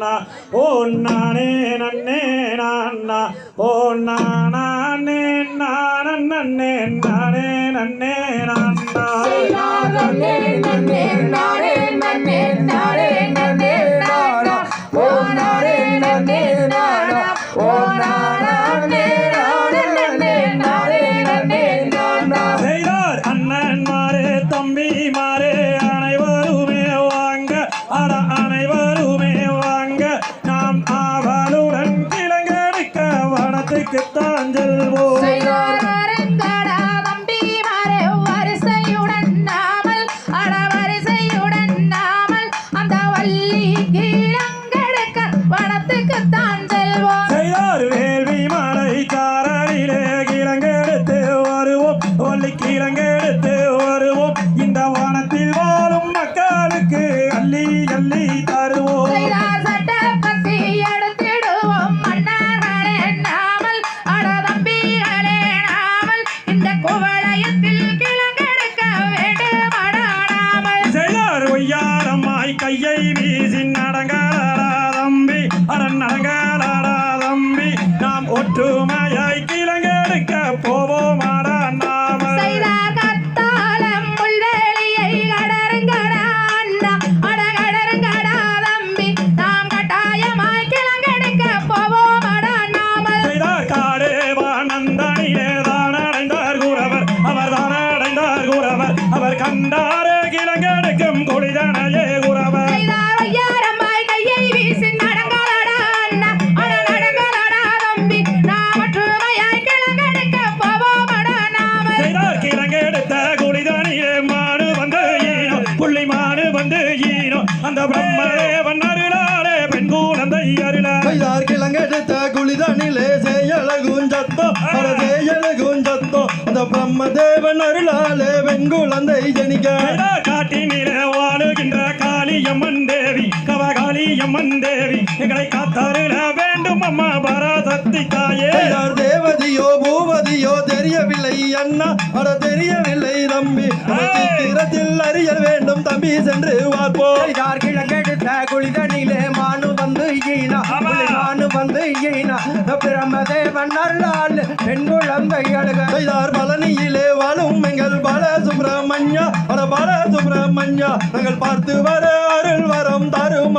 நானா ஓ நானே நன்னே நானா ஓ நானே நானே நன்னே நானே நன்னே நானா நன்னே நன்னே நானே நன்னே நானே நன்னே நானா ஓ நானே நன்னே நானா ஓ நானே நானே நன்னே நானே நன்னே நானா செய்தார் அண்ணன் வருவோம். ஒல்லி கிழங்கெடுத்து வருவோம். இந்த வனத்தில் வாழும் மக்களுக்கு அள்ளி அள்ளி கையை வீசி ஈனோ அந்த பிரம்மதேவன் அருளாலே பெண் குழந்தை அருளா கைதார் கிழங்கெடுத்த குளிதனிலே செய்யழகுஞ்சத்தோ அட செய்யழகுஞ்சத்தோ அந்த பிரம்மதேவன் அருளாலே வெண்குழந்தை ஜனிக்க. செய்தார் காட்டினிலே வாழுகின்ற காளியம்மன் தேவி கவகாளியம்மன் தேவி எங்களை காத்தருள வேண்டும் அம்மா பராசக்தி தாயே. கைதார் தேவதியோ பூவதியோ தெரியவில்லை அண்ணா. அட தெரியவில்லை தம்பி. சித்திரத்தில் அறிய வேண்டும் தம்பி சென்று பார்ப்போம். கைதார் கிழங்கெடுத்த குளிதனிலே மானு வந்து ஈனா. மானு வந்து ஈனா. அருளால் பெண் குழந்தை அழுக. பழனியிலே வாழும் எங்கள் பால சுப்பிரமணியா அட பால சுப்பிரமணியா நாங்கள் பார்த்து வர அருள் வரம் தரும்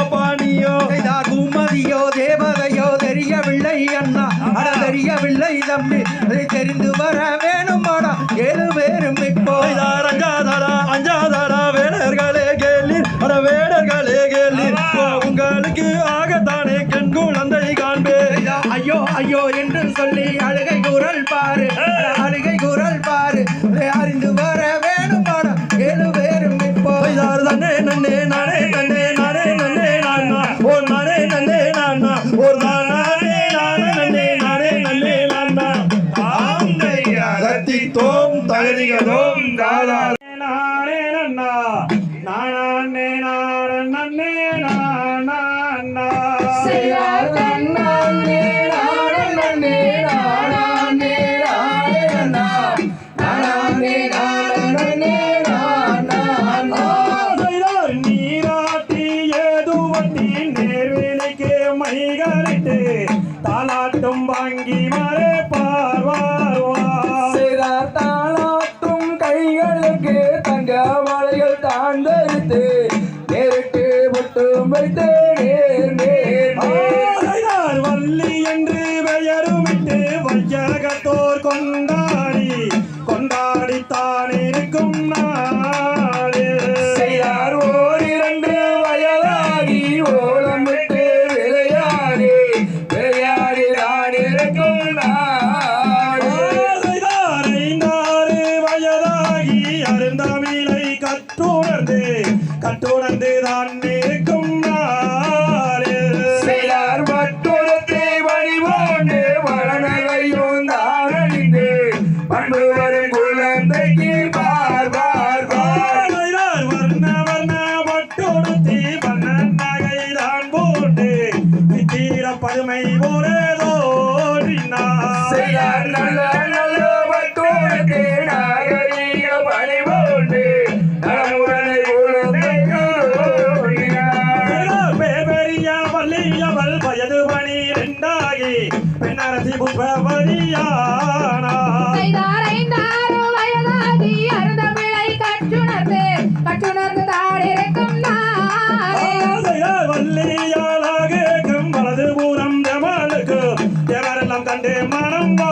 அட வேடர்களே கேளீர் உங்களுக்கு ஆகத்தானே கண் குழந்தை காண்பே. ஐயோ ஐயோ என்று சொல்லி அழுகை குரல் பாரு. அழுகை குரல் பாரு. அறிந்து வர வேணுமாடா ஏழு பேரும் இப்போ தன்னே நன்னே நானே நன்னே நானே நன்னே நானா ஓ நானே நன்னே நானா ஓ நானே நானே நன்னே நானே நன்னே நானா ஆம் தத்தி தோம் தகதிகதோம் தாதா. நேர்விலைக்கு தாளாட்டும் வாங்கி மறை பார்வார். சிறார் தாளாட்டும் கைகளுக்கு தங்க மலைகள் தாண்டரித்து நேருக்கு மட்டும் வைத்தேன். 包你们。கண்டு